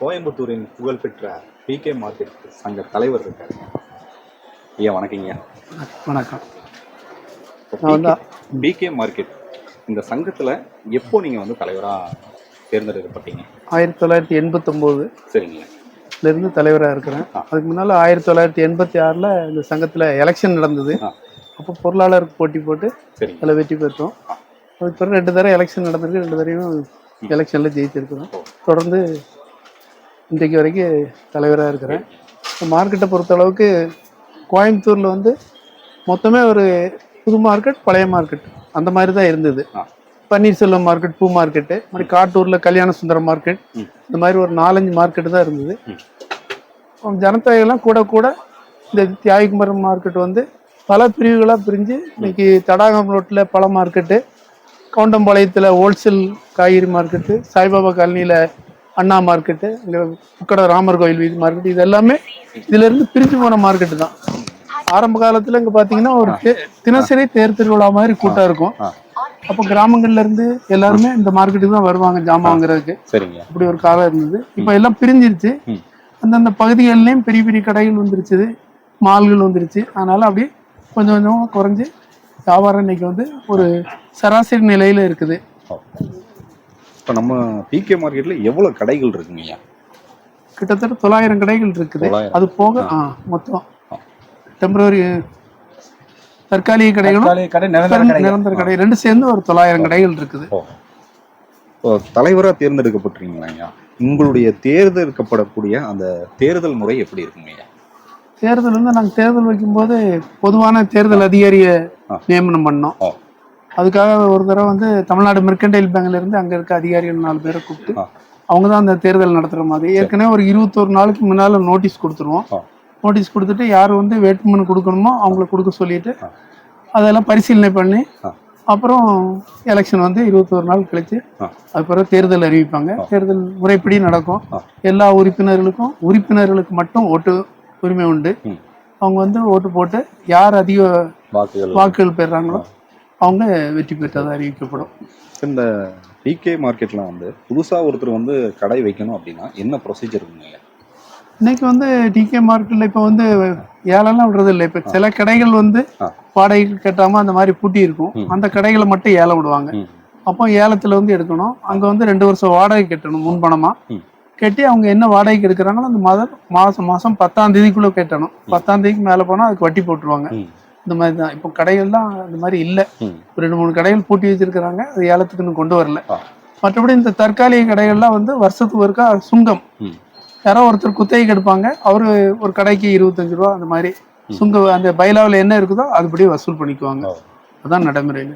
கோயம்புத்தூரின் புகழ்பெற்ற PK market சங்க தலைவர் இருக்காரு. ஐயா வணக்கங்க வணக்கம். நான் வந்து பிகே மார்க்கெட் இந்த சங்கத்துல எப்போ நீங்க வந்து தலைவரா தேர்ந்தெடுக்கப்பட்டீங்க? ஆயிரத்தி தொள்ளாயிரத்தி எண்பத்தொம்போதுல சரிங்க. இருந்து தலைவராக இருக்கிறேன். அதுக்கு முன்னால் ஆயிரத்தி தொள்ளாயிரத்தி எண்பத்தி ஆறில் இந்த சங்கத்தில் எலெக்ஷன் நடந்தது. அப்போ பொருளாளருக்கு போட்டி போட்டு அதில் வெற்றி பெற்றோம். அதுக்கு பிறகு ரெண்டு தடவை எலெக்ஷன் நடந்திருக்கு. ரெண்டு தடவையும் எலெக்ஷனில் ஜெயிச்சிருக்கிறோம். தொடர்ந்து இன்றைக்கு வரைக்கும் தலைவராக இருக்கிறேன் மார்க்கெட்டை பொறுத்தளவுக்கு கோயம்புத்தூரில் வந்து மொத்தமே ஒரு புது மார்க்கெட் பழைய மார்க்கெட் அந்த மாதிரி தான் இருந்தது. பன்னீர்செல்வம் மார்க்கெட் பூ மார்க்கெட்டு மாதிரி காட்டூரில் கல்யாண சுந்தரம் மார்க்கெட். இந்த மாதிரி ஒரு நாலஞ்சு மார்க்கெட்டு தான் இருந்தது ம். அப்புறம் ஜனத்தொகையெல்லாம் கூட கூட இந்த தியாகிக்குமரம் மார்க்கெட் வந்து பல பிரிவுகளாக பிரிஞ்சு இன்னைக்கு தடாகம் ரோட்டில் பழ மார்க்கெட்டு கவுண்டம்பாளையத்தில் ஹோல்சேல் காய்கறி மார்க்கெட்டு சாய்பாபா காலனியில் அண்ணா மார்க்கெட்டு இங்கே புக்கட ராமர் கோயில் வீதி மார்க்கெட் இது எல்லாமே இதிலிருந்து பிரிஞ்சு போன மார்க்கெட்டு தான். ஆரம்ப காலத்தில் இங்கே பார்த்தீங்கன்னா ஒரு தினசரி தேர் திருவிழா மாதிரி கூட்டம் இருக்கும். அப்போ கிராமங்கள்ல இருந்து எல்லாருமே இந்த மார்க்கெட்டுக்கு தான் வருவாங்க ஜாமான் வாங்குறதுக்கு சரிங்க. அப்படி ஒரு காலம் இருந்தது. இப்போ எல்லாம் பிரிஞ்சிருச்சு. அந்தந்த பகுதிகள்லயும் பெரிய பெரிய கடைகள் வந்துருச்சு. மால்கள் வந்துருச்சு. அதனால அப்படியே கொஞ்சம் கொஞ்சம் குறைஞ்சு வியாபாரம் இன்னைக்கு வந்து ஒரு சராசரி நிலையில இருக்குது. இப்போ நம்ம பிகே மார்க்கெட்ல எவ்வளவு கடைகள் இருக்குங்க ஐயா? கிட்டத்தட்ட தொள்ளாயிரம் கடைகள் இருக்குது. அது போக மொத்தம் டெம்பரரி தற்காலிக கடைகளும் கடை நிரந்தர கடை ரெண்டு சேர்ந்து ஒரு தொள்ளாயிரம் கடைகள் இருக்குது. தலைவரா தேர்ந்தெடுக்கப்பட்டிருக்கீங்களா ஐயா? உங்களுடைய தேர்ந்தெடுக்கப்படக்கூடிய அந்த தேர்தல் முறை எப்படி இருக்குங்க ஐயா? தேர்தல் வந்து நாங்கள் தேர்தல் வைக்கும்போது பொதுவான தேர்தல் அதிகாரியை. நியமனம் பண்ணோம். அதுக்காக ஒரு தடவை வந்து தமிழ்நாடு மெர்கண்டைல் பேங்க்ல இருந்து அங்க இருக்க அதிகாரிகள் நாலு பேரை கூப்பிட்டு. அவங்க தான் அந்த தேர்தல் நடத்துற மாதிரி ஏற்கனவே ஒரு இருபத்தொரு நாளுக்கு முன்னால நோட்டீஸ் கொடுத்துருவோம். நோட்டீஸ் கொடுத்துட்டு யார் வந்து வேட்புமனு கொடுக்கணுமோ அவங்கள கொடுக்க சொல்லிட்டு. அதெல்லாம் பரிசீலனை பண்ணி. அப்புறம் எலெக்ஷன் வந்து இருபத்தொரு நாள் கழிச்சு ஆ. அது பிறகு தேர்தல் அறிவிப்பாங்க தேர்தல் முறைப்படி நடக்கும். எல்லா உறுப்பினர்களுக்கும் உறுப்பினர்களுக்கு மட்டும் ஓட்டு உரிமை உண்டு. அவங்க வந்து ஓட்டு போட்டு யார் அதிக வாக்குகள் வாக்குகள் பெறாங்களோ அவங்க வெற்றி பெற்றதாக அறிவிக்கப்படும் இந்த பிகே மார்க்கெட்ல வந்து புதுசா ஒருத்தர் வந்து கடை வைக்கணும் அப்படின்னா என்ன ப்ரொசீஜர் இருக்குங்க இன்னைக்கு வந்து டிகே மார்க்கெட்ல இப்போ வந்து ஏலம்லாம் விடுறது இல்லை இப்போ சில கடைகள் வந்து. வாடகைக்கு கட்டாம அந்த மாதிரி பூட்டி இருக்கும். அந்த கடைகளை மட்டும் ஏலம் விடுவாங்க. அப்போ ஏலத்துல வந்து எடுக்கணும் அங்க வந்து ரெண்டு வருஷம் வாடகை கட்டணும் முன்பணமா ம். கட்டி அவங்க என்ன வாடகைக்கு எடுக்கிறாங்களோ அந்த மாதம் மாசம் மாசம் பத்தாம் தேதிக்குள்ள கட்டணும் பத்தாம் தேதிக்கு மேல போனா அதுக்கு வட்டி போட்டுருவாங்க. இந்த மாதிரி தான் இப்போ கடைகள்லாம் அந்த மாதிரி இல்லை. ஒரு ரெண்டு மூணு கடைகள் பூட்டி வச்சிருக்கிறாங்க. அது ஏலத்துக்கு இன்னும் கொண்டு வரல. மற்றபடி இந்த தற்காலிக கடைகள்லாம் வந்து வருஷத்துக்கு ஒருக்கா சுங்கம். யாரோ ஒருத்தர் குத்தகைக்கு எடுப்பாங்க அவரு ஒரு கடைக்கு இருபத்தஞ்சு ரூபா அந்த மாதிரி சுங்க அந்த பைலாவில் என்ன இருக்குதோ அதுபடி வசூல் பண்ணிக்குவாங்க. அதான் நடைமுறையில்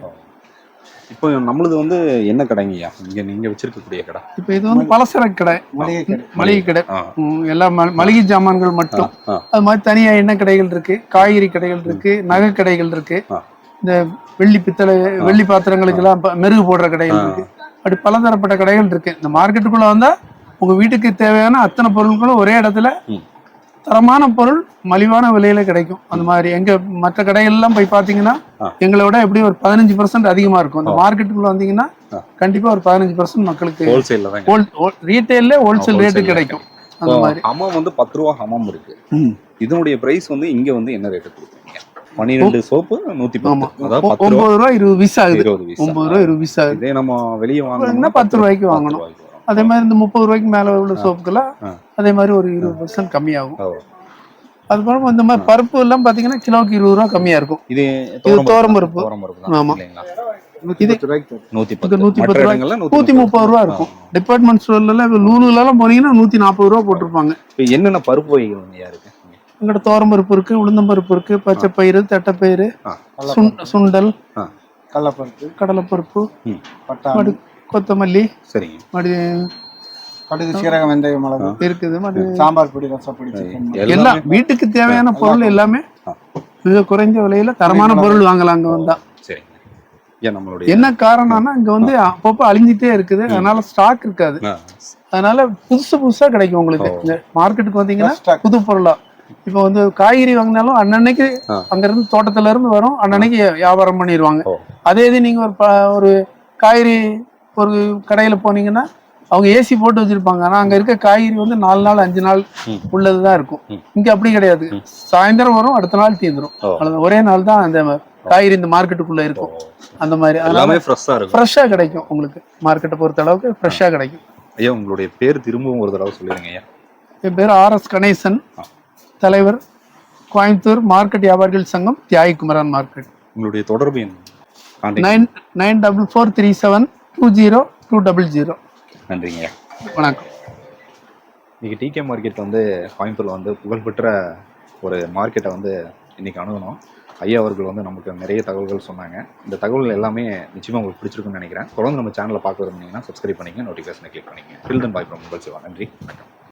இப்போ நம்மளுது வந்து என்ன கடைங்க ஐயா இங்க நீங்க வச்சிருக்கக்கூடிய கடை. இப்போ இது வந்து பலசரக்கு கடை. மளிகை கடை. மளிகை கடை. எல்லா ம- மளிகை சாமான்கள் மட்டும். அது மாதிரி தனியா எண்ணெய் கடைகள் இருக்கு? காய்கறி கடைகள் இருக்கு நகை கடைகள் இருக்கு. இந்த வெள்ளி பித்தளை வெள்ளி பாத்திரங்களுக்கு எல்லாம் மெருகு போடுற கடைகள். இருக்கு. அப்படி பலதரப்பட்ட கடைகள் இருக்கு. இந்த மார்க்கெட்டுக்குள்ள வந்தா உங்க வீட்டுக்கு தேவையான அத்தனை பொருட்களும் ஒரே இடத்துல. தரமான பொருள் மலிவான விலையில கிடைக்கும். அந்த மாதிரி எங்க மற்ற கடைகள் எல்லாம் போய் பாத்தீங்கன்னா. எங்களை விட எப்படியும் ஒரு பதினஞ்சு பர்சன்ட் அதிகமா இருக்கும். இந்த மார்க்கெட்டுக்குள்ள வந்தீங்கன்னா. கண்டிப்பா ஒரு பதினஞ்சு பர்சன்ட் மக்களுக்கு ரீட்டைல்ல ஹோல்சேல் ரேட்டு. கிடைக்கும். அந்த மாதிரி. ஹமாம் வந்து பத்து ரூபா ஹமாம் இருக்கு. இதனுடைய பிரைஸ் வந்து இங்க வந்து என்ன ரேட்டு கொடுக்குறீங்க? பன்னிரெண்டு சோப்பு நூத்தி ஒன்பது ரூபா இருபது பீஸ் ஆகுது. ஒன்பது ரூபா இருபது பீஸ் ஆகுது. இதே நம்ம வெளியே வாங்கினா பத்து ரூபாய்க்கு வாங்கணும். அதே மாதிரி இந்த முப்பது ரூபாய்க்கு மேல உள்ள சோப்புக்கெல்லாம். அதே மாதிரி ஒரு இருபது பர்சன்ட் கம்மியாகும். அதுக்கப்புறம் இந்த மாதிரி பருப்பு எல்லாம் பாத்தீங்கன்னா கிலோக்கு இருபது ரூபா கம்மியா இருக்கும். இது துவரம் பருப்பு. பருப்பு. ஆமா. இல்லைங்களா? நூத்தி பத்து ரூபாய்க்கு தரும். நூத்தி இது நூத்தி பத்து ரூபாய் நூத்தி முப்பது. ரூபா இருக்கும். டிபார்ட்மெண்ட் ஸ்டோர்ல எல்லாம் இப்ப லூலுல எல்லாம் போனீங்கன்னா நூத்தி நாற்பது ரூபா போட்டிருப்பாங்க. இப்போ என்னென்ன பருப்பு வகைகள் இருக்கு? எங்கள்கிட்ட தோரம் பருப்பு இருக்கு உளுந்தம் பருப்பு இருக்கு பச்சை பயிறு தட்டைப்பயிறு சுண்டல் கடலைப்பருப்பு கடலைப்பருப்பு ம். பட்டாணி. மடு கொத்தமல்லி சரிங்க. மடி கடுகு சீரகம் வெந்தயம் மிளகு. இருக்குது மடி சாம்பார் பொடி ரசப்பொடி எல்லாமே வீட்டுக்கு தேவையான பொருள் எல்லாமே. மிக குறைஞ்ச விலையில தரமான பொருள் வாங்கலாம் அங்க வந்தா. சரிங்க ஏன் நம்மளுடைய என்ன காரணம்னா இங்க வந்து அப்பப்போ அழிஞ்சிட்டே இருக்குது. அதனால ஸ்டாக் இருக்காது. அதனால புதுசு புதுசா கிடைக்கும் உங்களுக்கு. மார்க்கெட்டுக்கு வந்தீங்கன்னா. புது பொருளா. இப்போ வந்து காய்கறி வாங்கினாலும் அன்னன்னைக்கு. அங்க இருந்து தோட்டத்துல இருந்து வரும். அன்னன்னைக்கு வியாபாரம் பண்ணிடுவாங்க. அதே இது நீங்க ஒரு காய்கறி ஒரு கடையில போனீங்கன்னா அவங்க ஏசி போட்டு வச்சிருப்பாங்க. ஆனா அங்க இருக்க காய்கறி வந்து நாலு நாள் அஞ்சு நாள். உள்ளதுதான் இருக்கும். இங்க அப்படி கிடையாது. சாயந்தரம் வரும் அடுத்த நாள். அவ்வளவுதான். ஒரே நாள் தான் அந்த காய்கறி இந்த மார்க்கெட்டுக்குள்ள இருக்கும். அந்த மாதிரி. எல்லாமே இருக்கும். ஃப்ரெஷ்ஷா கிடைக்கும் உங்களுக்கு. மார்க்கெட்டை பொறுத்த அளவுக்கு ஃப்ரெஷ்ஷா கிடைக்கும். ஐயா உங்களுடைய பேர் திரும்பவும் ஒரு தடவை சொல்லிடுங்க ஐயா. என் பேர் ஆர் எஸ் கணேசன். தலைவர் கோயம்புத்தூர் மார்க்கெட் வியாபாரிகள் சங்கம் தியாகி குமரன் மார்க்கெட். உங்களுடைய தொடர்பு என்ன? Nine nine double four three seven two zero two double zero. நன்றிங்க. ஐயா வணக்கம். இன்னைக்கு டிகே மார்க்கெட் வந்து கோயம்புத்தூர்ல வந்து புகழ்பெற்ற ஒரு மார்க்கெட்டை வந்து இன்னைக்கு அணுகணும். ஐயா அவர்கள் வந்து நமக்கு நிறைய தகவல்கள் சொன்னாங்க. இந்த தகவல்கள் எல்லாமே நிச்சயமா உங்களுக்கு பிடிச்சிருக்கும்னு நினைக்கிறேன். தொடர்ந்து நம்ம சேனலை பார்க்க விரும்புனீங்கன்னா சப்ஸ்கிரைப் பண்ணிங்க நோட்டிஃபிகேஷனை கிளிக் பண்ணிங்க ஃபில் தன் பாய் ஃப்ரம் நன்றி. வணக்கம்